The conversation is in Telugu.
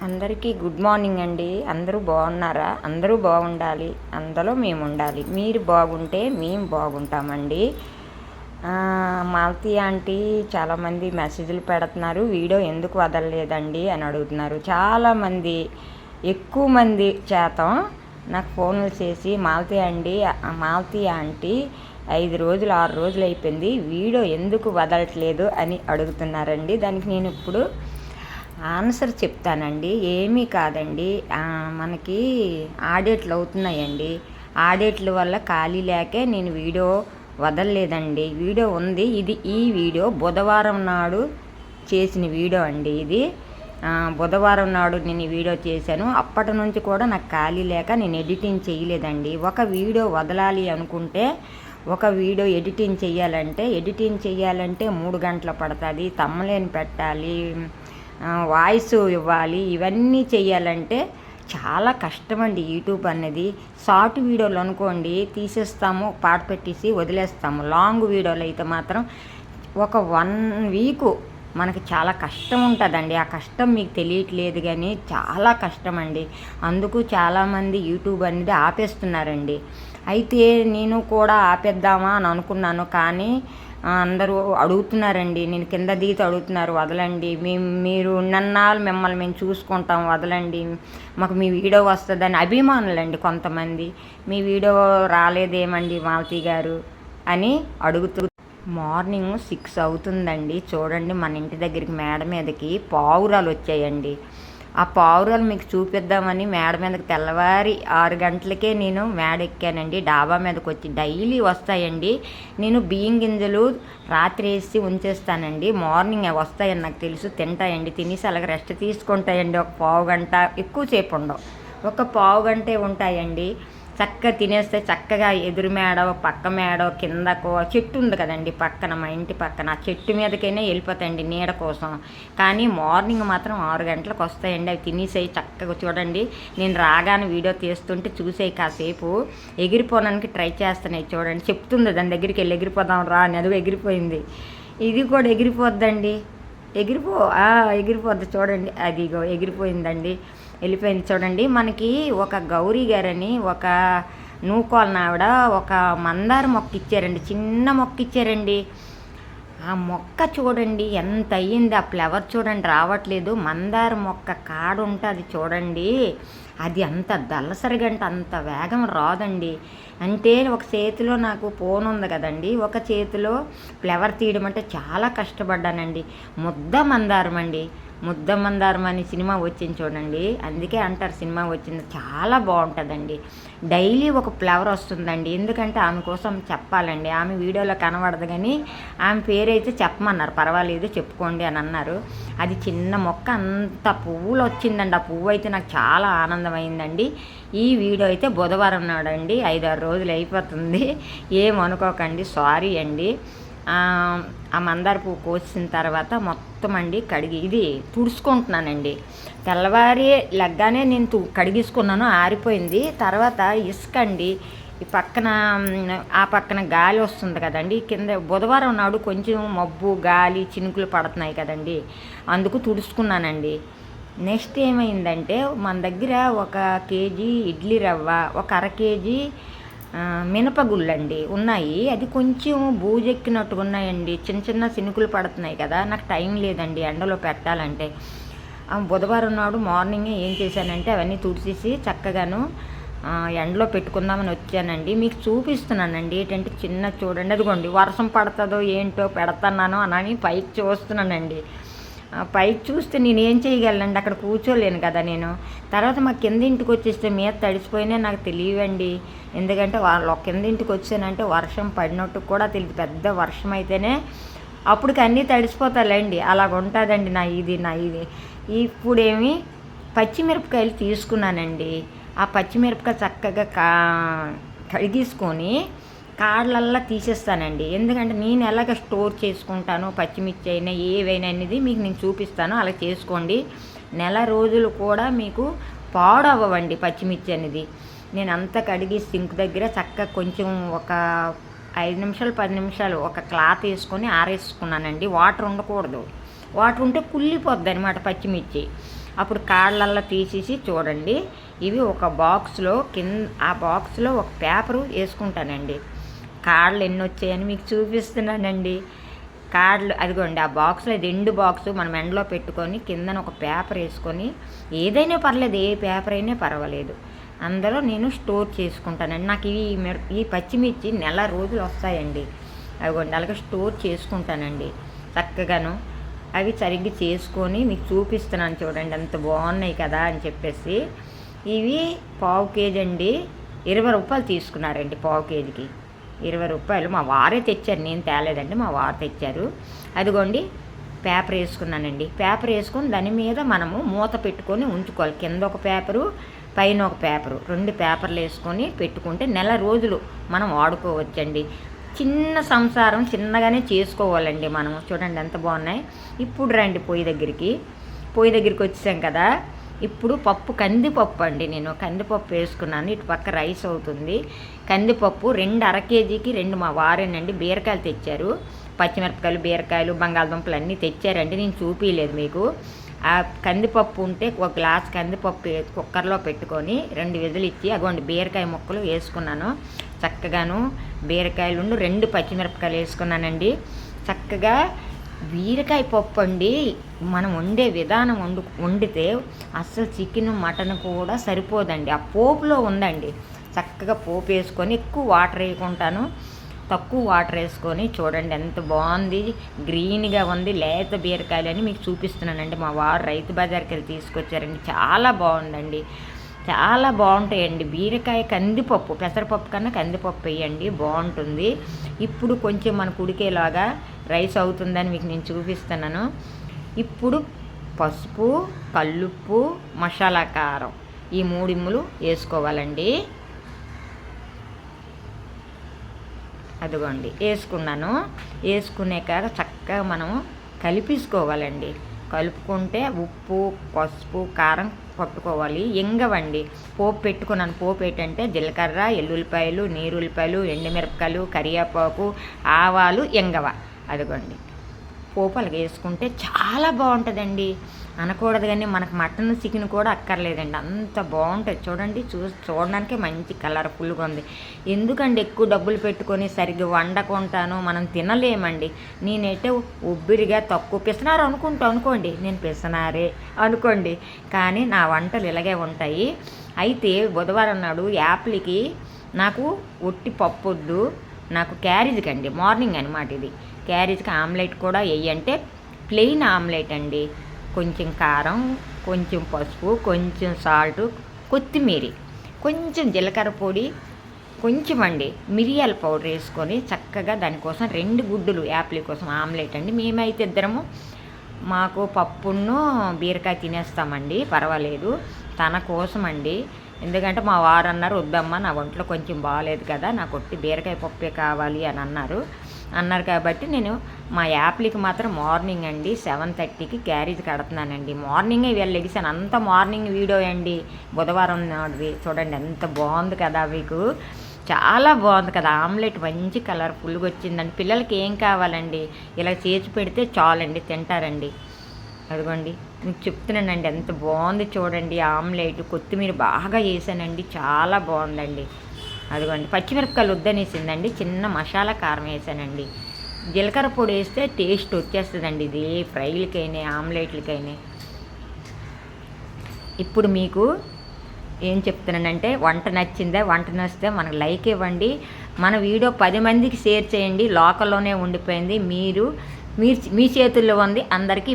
అందరికీ గుడ్ మార్నింగ్ అండి. అందరూ బాగున్నారా? అందరూ బాగుండాలి. అందులో మేము ఉండాలి మీరు బాగుంటే మేము బాగుంటామండి. మాలతి ఆంటీ చాలామంది మెసేజ్లు పెడుతున్నారు. వీడియో ఎందుకు వదలలేదండి అని అడుగుతున్నారు. చాలామంది ఎక్కువ మంది చేతం నాకు ఫోన్లు చేసి మాలతి అండి ఆ, మాలతి ఆంటీ ఐదు రోజులు ఆరు రోజులు అయిపోయింది. వీడియో ఎందుకు వదలట్లేదు అని అడుగుతున్నారండి. దానికి నేను ఇప్పుడు ఆన్సర్ చెప్తానండి. ఏమీ కాదండి. మనకి ఆడిట్లు అవుతున్నాయండి. ఆడిట్ల వల్ల ఖాళీ లేకే నేను వీడియో వదలలేదండి. వీడియో ఉంది. ఇది ఈ వీడియో బుధవారం నాడు చేసిన వీడియో అండి ఇది. బుధవారం నాడు నేను వీడియో చేశాను. అప్పటి నుంచి కూడా నాకు ఖాళీ లేక నేను ఎడిటింగ్ చేయలేదండి. ఒక వీడియో వదలాలి అనుకుంటే ఒక వీడియో ఎడిటింగ్ చేయాలంటే ఎడిటింగ్ చేయాలంటే మూడు గంటలు పడుతుంది. తమ్మలేని పెట్టాలి. వాయిస్ ఇవ్వాలి. ఇవన్నీ చేయాలంటే చాలా కష్టం అండి యూట్యూబ్ అనేది షార్ట్ వీడియోలు అనుకోండి తీసేస్తాము పాట పెట్టేసి వదిలేస్తాము. లాంగ్ వీడియోలు అయితే మాత్రం ఒక వన్ వీకు మనకి చాలా కష్టం ఉంటుందండి. ఆ కష్టం మీకు తెలియట్లేదు కానీ చాలా కష్టం అండి అందుకు చాలామంది యూట్యూబ్ అనేది ఆపేస్తున్నారండి. అయితే నేను కూడా ఆపేద్దామా అని అనుకున్నాను కానీ అందరూ అడుగుతున్నారండి నేను కింద దిగితే అడుగుతున్నారు వదలండి మేము మీరు నన్నాళ్ళు మిమ్మల్ని మేము చూసుకుంటాం వదలండి మాకు మీ వీడియో వస్తుందని అభిమానులండి కొంతమంది. మీ వీడియో రాలేదేమండి మాలతి గారు అని అడుగుతూ మార్నింగ్ సిక్స్ అవుతుందండి. చూడండి మన ఇంటి దగ్గరికి మేడ మీదకి పావురాలు వచ్చాయండి. ఆ పావురాలు మీకు చూపిద్దామని మేడ మీదకి తెల్లవారి ఆరు గంటలకే నేను మేడ ఎక్కానండి. డాబా మీదకి వచ్చి డైలీ వస్తాయండి. నేను బియ్యం గింజలు రాత్రి వేసి ఉంచేస్తానండి. మార్నింగ్ వస్తాయని నాకు తెలుసు తింటాయండి. తినేసి అలాగే రెస్ట్ తీసుకుంటాయండి. ఒక పావు గంట ఎక్కువసేపు ఉండవు. ఒక పావు గంటే ఉంటాయండి. చక్కగా తినేస్తే చక్కగా ఎదురు మేడ పక్క మేడ కిందకో చెట్టు ఉంది కదండి పక్కన మా ఇంటి పక్కన. ఆ చెట్టు మీదకైనా వెళ్ళిపోతాయండి నీడ కోసం. కానీ మార్నింగ్ మాత్రం ఆరు గంటలకు వస్తాయండి. అవి తినేసేయి చక్కగా. చూడండి నేను రాగానే వీడియో తీస్తుంటే చూసేయి కాసేపు. ఎగిరిపోవడానికి ట్రై చేస్తున్నాయి చూడండి. చెప్తుంది దాని దగ్గరికి వెళ్ళి ఎగిరిపోదాం రా అని. అది ఎగిరిపోయింది. ఇది కూడా ఎగిరిపోద్దండి. ఎగిరిపో ఎగిరిపోద్ది చూడండి. అదిగో ఎగిరిపోయిందండి. వెళ్ళిపోయింది. చూడండి మనకి ఒక గౌరీ గారని ఒక నూకోలన ఆవిడ ఒక మందార మొక్క ఇచ్చారండి. చిన్న మొక్క ఇచ్చారండి. ఆ మొక్క చూడండి ఎంత అయ్యింది? ఆ ఫ్లవర్ చూడండి రావట్లేదు. మందార మొక్క కాడ ఉంటుంది చూడండి. అది అంత దళసరిగా అంటే అంత వేగం రాదండి. అంటే ఒక చేతిలో నాకు ఫోన్ ఉంది కదండి. ఒక చేతిలో ఫ్లవర్ తీయడం అంటే చాలా కష్టపడ్డానండి. ముద్ద మందారం అండి. ముద్ద మందారం అనే సినిమా వచ్చింది చూడండి. అందుకే అంటారు సినిమా వచ్చింది. చాలా బాగుంటుందండి. డైలీ ఒక ఫ్లవర్ వస్తుందండి. ఎందుకంటే ఆమె కోసం చెప్పాలండి. ఆమె వీడియోలో కనబడదు కానీ ఆమె పేరైతే చెప్పమన్నారు. పర్వాలేదు చెప్పుకోండి అని అన్నారు. అది చిన్న మొక్క అంత పువ్వులు వచ్చిందండి. ఆ పువ్వు అయితే నాకు చాలా ఆనందమైందండి. ఈ వీడియో అయితే బుధవారం నాడండి. ఐదారు రోజులు అయిపోతుంది. ఏమనుకోకండి సారీ అండి. ఆ, మందార పువ్వు కోసిన తర్వాత మొత్తం అండి కడిగి ఇది తుడుచుకుంటున్నానండి. తెల్లవారి లెగ్గానే నేను తు కడిగించుకున్నాను ఆరిపోయింది. తర్వాత ఇసుక అండి ఈ పక్కన ఆ పక్కన గాలి వస్తుంది కదండి. కింద బుధవారం నాడు కొంచెం మబ్బు గాలి చినుకులు పడుతున్నాయి కదండి. అందుకు తుడుచుకున్నానండి. నెక్స్ట్ ఏమైందంటే మన దగ్గర ఒక కేజీ ఇడ్లీ రవ్వ ఒక అర కేజీ మినపగుళ్ళండి ఉన్నాయి. అది కొంచెం బూజెక్కినట్టుగా ఉన్నాయండి చిన్న చిన్న సినుకులు పడుతున్నాయి కదా. నాకు టైం లేదండి ఎండలో పెట్టాలంటే. బుధవారం నాడు మార్నింగ్ ఏం చేశానంటే అవన్నీ తుడిచేసి చక్కగాను ఎండలో పెట్టుకుందామని వచ్చానండి. మీకు చూపిస్తున్నానండి ఏంటంటే చిన్న చూడండి. అదిగోండి వర్షం పడుతుందో ఏంటో పెడతాను అని పైకి చూస్తున్నానండి. పైకి చూస్తే నేను ఏం చేయగలనండి? అక్కడ కూర్చోలేను కదా నేను. తర్వాత మా కింద ఇంటికి వచ్చేస్తే మీద తడిసిపోయినా నాకు తెలియవండి. ఎందుకంటే వాళ్ళు కింద ఇంటికి వచ్చానంటే వర్షం పడినట్టు కూడా తెలియదు. పెద్ద వర్షం అయితేనే అప్పటికి అన్నీ తడిసిపోతాలండి అలాగ ఉంటుందండి నా ఇది నా ఇది. ఇప్పుడేమి పచ్చిమిరపకాయలు తీసుకున్నానండి. ఆ పచ్చిమిరపకాయ చక్కగా కా కడిగేసుకొని కార్లల్లా తీసేస్తానండి. ఎందుకంటే నేను ఎలాగ స్టోర్ చేసుకుంటాను పచ్చిమిర్చి అయినా ఏవైనా అనేది మీకు నేను చూపిస్తాను. అలా చేసుకోండి. నెల రోజులు కూడా మీకు పాడవ్వండి పచ్చిమిర్చి అనేది. నేను అంతా కడిగి సింక్ దగ్గర చక్కగా కొంచెం ఒక ఐదు నిమిషాలు పది నిమిషాలు ఒక క్లాత్ వేసుకొని ఆరేసుకున్నానండి. వాటర్ ఉండకూడదు. వాటర్ ఉంటే కుళ్ళిపోద్ది అనమాట పచ్చిమిర్చి. అప్పుడు కాళ్ళల్లో తీసేసి చూడండి. ఇవి ఒక బాక్స్లో కింద ఆ బాక్స్లో ఒక పేపరు వేసుకుంటానండి. కార్డులు ఎన్ని వచ్చాయని మీకు చూపిస్తున్నానండి. కార్డులు అదిగోండి ఆ బాక్స్లో రెండు బాక్స్ మనం ఎండలో పెట్టుకొని కిందన ఒక పేపర్ వేసుకొని ఏదైనా పర్లేదు ఏ పేపర్ అయినా పర్వాలేదు. అందులో నేను స్టోర్ చేసుకుంటానండి. నాకు ఇవి ఈ పచ్చిమిర్చి నెల రోజులు వస్తాయండి. అదిగోండి అలాగే స్టోర్ చేసుకుంటానండి. చక్కగాను అవి సరిగ్గా చేసుకొని మీకు చూపిస్తున్నాను చూడండి అంత బాగున్నాయి కదా అని చెప్పేసి. ఇవి పావు కేజీ అండి ఇరవై రూపాయలు తీసుకున్నారండి పావు కేజీకి. ఇరవై రూపాయలు. మా వారే తెచ్చారు. నేను తేలేదండి మా వారు తెచ్చారు. అదిగోండి పేపర్ వేసుకున్నానండి. పేపర్ వేసుకొని దాని మీద మనము మూత పెట్టుకొని ఉంచుకోవాలి. కింద ఒక పేపరు పైన ఒక పేపరు. రెండు పేపర్లు వేసుకొని పెట్టుకుంటే నెల రోజులు మనం వాడుకోవచ్చండి. చిన్న సంసారం చిన్నగానే చేసుకోవాలండి మనం చూడండి ఎంత బాగున్నాయి. ఇప్పుడు రండి పొయ్యి దగ్గరికి. పొయ్యి దగ్గరికి వచ్చాం కదా. ఇప్పుడు పప్పు కందిపప్పు అండి నేను. కందిపప్పు వేసుకున్నాను. ఇటు పక్క రైస్ అవుతుంది. కందిపప్పు రెండు అర కేజీకి రెండు మా వారేనండి. బీరకాయలు తెచ్చారు. పచ్చిమిరపకాయలు బీరకాయలు బంగాళదుంపలు అన్నీ తెచ్చారండి. నేను చూపించలేదు మీకు. ఆ కందిపప్పు ఉంటే ఒక గ్లాస్ కందిపప్పు కుక్కర్లో పెట్టుకొని రెండు విధులు ఇచ్చి అగోండి బీరకాయ ముక్కలు వేసుకున్నాను. చక్కగాను బీరకాయలు రెండు పచ్చిమిరపకాయలు వేసుకున్నానండి. చక్కగా బీరకాయ పప్పు అండి. మనం వండే విధానం వండు వండితే అస్సలు చికెన్ మటన్ కూడా సరిపోదండి. ఆ పోపులో ఉందండి. చక్కగా పోపు వేసుకొని ఎక్కువ వాటర్ వేయకుంటాను తక్కువ వాటర్ వేసుకొని చూడండి ఎంత బాగుంది. గ్రీన్గా ఉంది. లేత బీరకాయలు అని మీకు చూపిస్తున్నానండి. మా వారు రైతు బజార్కి వెళ్ళి తీసుకొచ్చారండి. చాలా బాగుందండి. చాలా బాగుంటాయండి. బీరకాయ కందిపప్పు పెసరపప్పు కన్నా కందిపప్పు వేయండి. బాగుంటుంది. ఇప్పుడు కొంచెం మన ఉడికేలాగా రైస్ అవుతుందని మీకు నేను చూపిస్తున్నాను. ఇప్పుడు పసుపు కల్లుప్పు మసాలా కారం ఈ మూడిమ్ములు వేసుకోవాలండి. అదిగోండి వేసుకున్నాను. వేసుకునేక చక్కగా మనం కలిపేసుకోవాలండి. కలుపుకుంటే ఉప్పు పసుపు కారం పట్టుకోవాలి ఎంగవండి. పోపు పెట్టుకున్నాను. పోపు ఏంటంటే జీలకర్ర ఎల్లుల్లిపాయలు నీరుల్లిపాయలు ఎండుమిరపకాయలు కరివేపాకు ఆవాలు ఎంగవ. అదిగోండి. పోపలకి వేసుకుంటే చాలా బాగుంటుందండి. అనకూడదు కానీ మనకు మటన్ చికెన్ కూడా అక్కర్లేదండి. అంత బాగుంటుంది చూడండి చూ చూడడానికి మంచి కలర్ఫుల్గా ఉంది. ఎందుకండి ఎక్కువ డబ్బులు పెట్టుకొని సరిగ్గా వండకుంటాను? మనం తినలేమండి. నేనైతే ఉబ్బిరిగా తక్కువ పిసనారు అనుకుంటా అనుకోండి. నేను పిసనారే అనుకోండి. కానీ నా వంటలు ఇలాగే ఉంటాయి. అయితే బుధవారం నాడు యాప్లకి నాకు ఒట్టి పప్పు వద్దు నాకు క్యారేజ్కి అండి మార్నింగ్ అనమాట ఇది. క్యారేజ్కి ఆమ్లెట్ కూడా వేయంటే ప్లెయిన్ ఆమ్లెట్ అండి. కొంచెం కారం కొంచెం పసుపు కొంచెం సాల్ట్ కొత్తిమీర కొంచెం జీలకర్ర పొడి కొంచెం అండి మిరియాల పౌడర్ వేసుకొని చక్కగా దానికోసం రెండు గుడ్డులు యాప్లీ కోసం ఆమ్లెట్ అండి. మేమైతే ఇద్దరము మాకు పప్పును బీరకాయ తినేస్తామండి పర్వాలేదు. తన కోసం అండి. ఎందుకంటే మా వారు అన్నారు వద్దమ్మా నా ఒంట్లో కొంచెం బాగాలేదు కదా నాకు ఒట్టి బీరకాయ పప్పే కావాలి అని అన్నారు. అన్నారు కాబట్టి నేను మా యాప్లకి మాత్రం మార్నింగ్ అండి సెవెన్ థర్టీకి క్యారేజ్ కడుతున్నానండి. మార్నింగే వీళ్ళు లెగిసాను. అంత మార్నింగ్ వీడియో అండి. బుధవారం నాడువి చూడండి ఎంత బాగుంది కదా మీకు. చాలా బాగుంది కదా. ఆమ్లెట్ మంచి కలర్ఫుల్గా వచ్చిందండి. పిల్లలకి ఏం కావాలండి? ఇలా చేసి పెడితే చాలండి తింటారండి. అదిగోండి. మీకు చెప్తున్నానండి. ఎంత బాగుంది చూడండి ఆమ్లెట్. కొత్తిమీర బాగా వేసానండి. చాలా బాగుందండి. అదిగోండి పచ్చిమిరపకాయలు వద్దనేసిందండి చిన్న మసాలా కారం వేసానండి. జీలకర్ర పొడి వేస్తే టేస్ట్ వచ్చేస్తుందండి ఇది ఏ ఫ్రైలకైనా ఆమ్లెట్లకైనా. ఇప్పుడు మీకు ఏం చెప్తున్నానంటే వంట నచ్చిందా వంట నచ్చితే మనకు లైక్ ఇవ్వండి. మన వీడియో పది మందికి షేర్ చేయండి లోకల్లోనే ఉండిపోయింది. మీరు మీ మీ చేతుల్లో ఉంది అందరికీ